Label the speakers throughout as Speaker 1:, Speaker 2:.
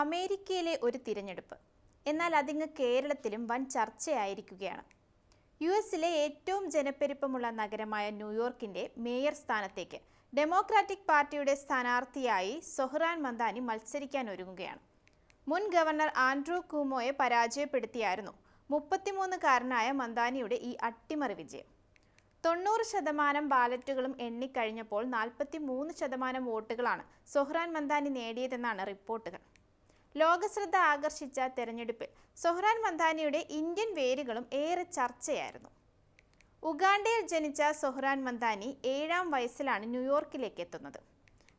Speaker 1: അമേരിക്കയിലെ ഒരു തിരഞ്ഞെടുപ്പ്. എന്നാൽ അതിങ്ങ് കേരളത്തിലും വൻ ചർച്ചയായിരിക്കുകയാണ്. യു എസിലെ ഏറ്റവും ജനപ്പെരുപ്പമുള്ള നഗരമായ ന്യൂയോർക്കിന്റെ മേയർ സ്ഥാനത്തേക്ക് ഡെമോക്രാറ്റിക് പാർട്ടിയുടെ സ്ഥാനാർത്ഥിയായി സൊഹ്റാൻ മന്ദാനി മത്സരിക്കാൻ ഒരുങ്ങുകയാണ്. മുൻ ഗവർണർ ആൻഡ്രൂ കൂമോയെ പരാജയപ്പെടുത്തിയായിരുന്നു മുപ്പത്തിമൂന്നുകാരനായ മന്ദാനിയുടെ ഈ അട്ടിമറി വിജയം. തൊണ്ണൂറ് ശതമാനം ബാലറ്റുകളും എണ്ണിക്കഴിഞ്ഞപ്പോൾ നാൽപ്പത്തി മൂന്ന് ശതമാനം വോട്ടുകളാണ് സൊഹ്റാൻ മന്ദാനി നേടിയതെന്നാണ് റിപ്പോർട്ടുകൾ. ലോകശ്രദ്ധ ആകർഷിച്ച തെരഞ്ഞെടുപ്പിൽ സൊഹ്റാൻ മന്ദാനിയുടെ ഇന്ത്യൻ വേരുകളും ഏറെ ചർച്ചയായിരുന്നു. ഉഗാണ്ടയിൽ ജനിച്ച സൊഹ്റാൻ മന്ദാനി ഏഴാം വയസ്സിലാണ് ന്യൂയോർക്കിലേക്ക് എത്തുന്നത്.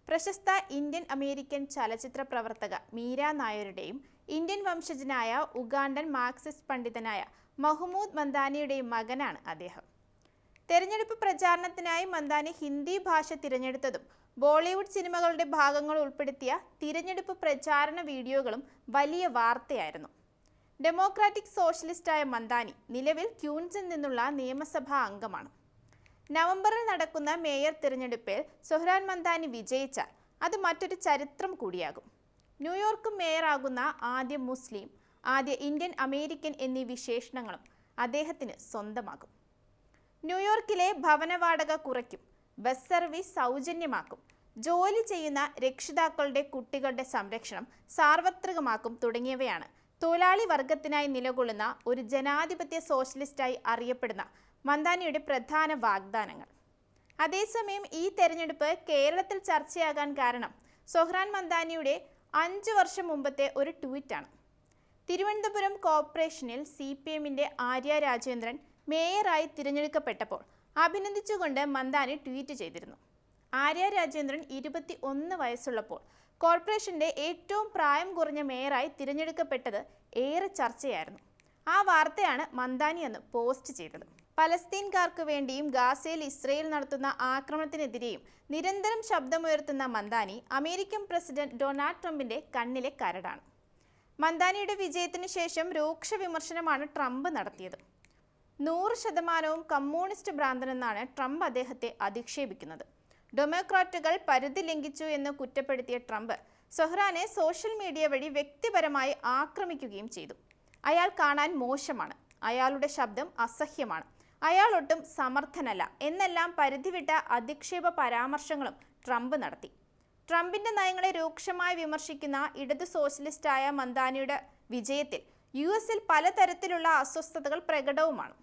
Speaker 1: പ്രശസ്ത ഇന്ത്യൻ അമേരിക്കൻ ചലച്ചിത്ര പ്രവർത്തക മീര നായരുടെയും ഇന്ത്യൻ വംശജനായ ഉഗാണ്ടൻ മാർക്സിസ്റ്റ് പണ്ഡിതനായ മഹ്മൂദ് മന്ദാനിയുടെയും മകനാണ് അദ്ദേഹം. തെരഞ്ഞെടുപ്പ് പ്രചാരണത്തിനായി മന്ദാനി ഹിന്ദി ഭാഷ തിരഞ്ഞെടുത്തതും ബോളിവുഡ് സിനിമകളുടെ ഭാഗങ്ങൾ ഉൾപ്പെടുത്തിയ തിരഞ്ഞെടുപ്പ് പ്രചാരണ വീഡിയോകളും വലിയ വാർത്തയായിരുന്നു. ഡെമോക്രാറ്റിക് സോഷ്യലിസ്റ്റായ മന്ദാനി നിലവിൽ ക്യൂൻസിൽ നിന്നുള്ള നിയമസഭാ അംഗമാണ്. നവംബറിൽ നടക്കുന്ന മേയർ തിരഞ്ഞെടുപ്പിൽ സൊഹ്റാൻ മന്ദാനി വിജയിച്ചാൽ അത് മറ്റൊരു ചരിത്രം കൂടിയാകും. ന്യൂയോർക്ക് മേയറാകുന്ന ആദ്യ മുസ്ലിം ആദ്യ ഇന്ത്യൻ അമേരിക്കൻ എന്നീ വിശേഷണങ്ങളും അദ്ദേഹത്തിന് സ്വന്തമാകും. ന്യൂയോർക്കിലെ ഭവന വാടക കുറയ്ക്കും ബസ് സർവീസ് സൗജന്യമാക്കും ജോലി ചെയ്യുന്ന രക്ഷിതാക്കളുടെ കുട്ടികളുടെ സംരക്ഷണം സാർവത്രികമാക്കും തുടങ്ങിയവയാണ്. തൊഴിലാളി വർഗത്തിനായി നിലകൊള്ളുന്ന ഒരു ജനാധിപത്യ സോഷ്യലിസ്റ്റായി അറിയപ്പെടുന്ന മന്ദാനിയുടെ പ്രധാന വാഗ്ദാനങ്ങൾ. അതേസമയം ഈ തെരഞ്ഞെടുപ്പ് കേരളത്തിൽ ചർച്ചയാകാൻ കാരണം സൊഹ്റാൻ മന്ദാനിയുടെ അഞ്ചു വർഷം മുമ്പത്തെ ഒരു ട്വീറ്റാണ്. തിരുവനന്തപുരം കോർപ്പറേഷനിൽ സി പി എമ്മിന്റെ ആര്യ രാജേന്ദ്രൻ മേയറായി തിരഞ്ഞെടുക്കപ്പെട്ടപ്പോൾ അഭിനന്ദിച്ചുകൊണ്ട് മന്ദാനി ട്വീറ്റ് ചെയ്തിരുന്നു. ആര്യ രാജേന്ദ്രൻ ഇരുപത്തി ഒന്ന് വയസ്സുള്ളപ്പോൾ കോർപ്പറേഷന്റെ ഏറ്റവും പ്രായം കുറഞ്ഞ മേയറായി തിരഞ്ഞെടുക്കപ്പെട്ടത് ഏറെ ചർച്ചയായിരുന്നു. ആ വാർത്തയാണ് മന്ദാനി എന്ന് പോസ്റ്റ് ചെയ്തത്. പലസ്തീൻകാർക്ക് വേണ്ടിയും ഗാസയിൽ ഇസ്രയേൽ നടത്തുന്ന ആക്രമണത്തിനെതിരെയും നിരന്തരം ശബ്ദമുയർത്തുന്ന മന്ദാനി അമേരിക്കൻ പ്രസിഡന്റ് ഡൊണാൾഡ് ട്രംപിന്റെ കണ്ണിലെ കരടാണ്. മന്ദാനിയുടെ വിജയത്തിന് ശേഷം രൂക്ഷ വിമർശനമാണ് ട്രംപ് നടത്തിയത്. നൂറ് ശതമാനവും കമ്മ്യൂണിസ്റ്റ് ഭ്രാന്തനെന്നാണ് ട്രംപ് അദ്ദേഹത്തെ അധിക്ഷേപിക്കുന്നത്. ഡെമോക്രാറ്റുകൾ പരിധി ലംഘിച്ചു എന്ന് കുറ്റപ്പെടുത്തിയ ട്രംപ് സൊഹ്റാനെ സോഷ്യൽ മീഡിയ വഴി വ്യക്തിപരമായി ആക്രമിക്കുകയും ചെയ്തു. അയാൾ കാണാൻ മോശമാണ്. അയാളുടെ ശബ്ദം അസഹ്യമാണ്. അയാൾ ഒട്ടും സമർത്ഥനല്ല. എന്നെല്ലാം പരിധിവിട്ട അധിക്ഷേപ പരാമർശങ്ങളും ട്രംപ് നടത്തി. ട്രംപിന്റെ നയങ്ങളെ രൂക്ഷമായി വിമർശിക്കുന്ന ഇടതു സോഷ്യലിസ്റ്റായ മന്ദാനിയുടെ വിജയത്തിൽ യു എസിൽ പലതരത്തിലുള്ള അസ്വസ്ഥതകൾ പ്രകടവുമാണ്.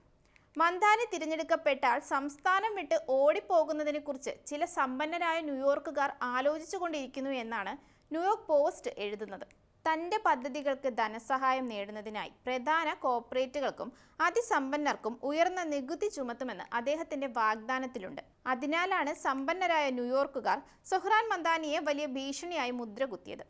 Speaker 1: മന്ദാനി തിരഞ്ഞെടുക്കപ്പെട്ടാൽ സംസ്ഥാനം വിട്ട് ഓടിപ്പോകുന്നതിനെക്കുറിച്ച് ചില സമ്പന്നരായ ന്യൂയോർക്കുകാർ ആലോചിച്ചുകൊണ്ടിരിക്കുന്നു എന്നാണ് ന്യൂയോർക്ക് പോസ്റ്റ് എഴുതുന്നത്. തന്റെ പദ്ധതികൾക്ക് ധനസഹായം നേടുന്നതിനായി പ്രധാന കോർപ്പറേറ്റുകൾക്കും അതിസമ്പന്നർക്കും ഉയർന്ന നികുതി ചുമത്തുമെന്ന് അദ്ദേഹത്തിന്റെ വാഗ്ദാനത്തിലുണ്ട്. അതിനാലാണ് സമ്പന്നരായ ന്യൂയോർക്കുകാർ സുഹ്റാൻ മന്ദാനിയെ വലിയ ഭീഷണിയായി മുദ്രകുത്തിയത്.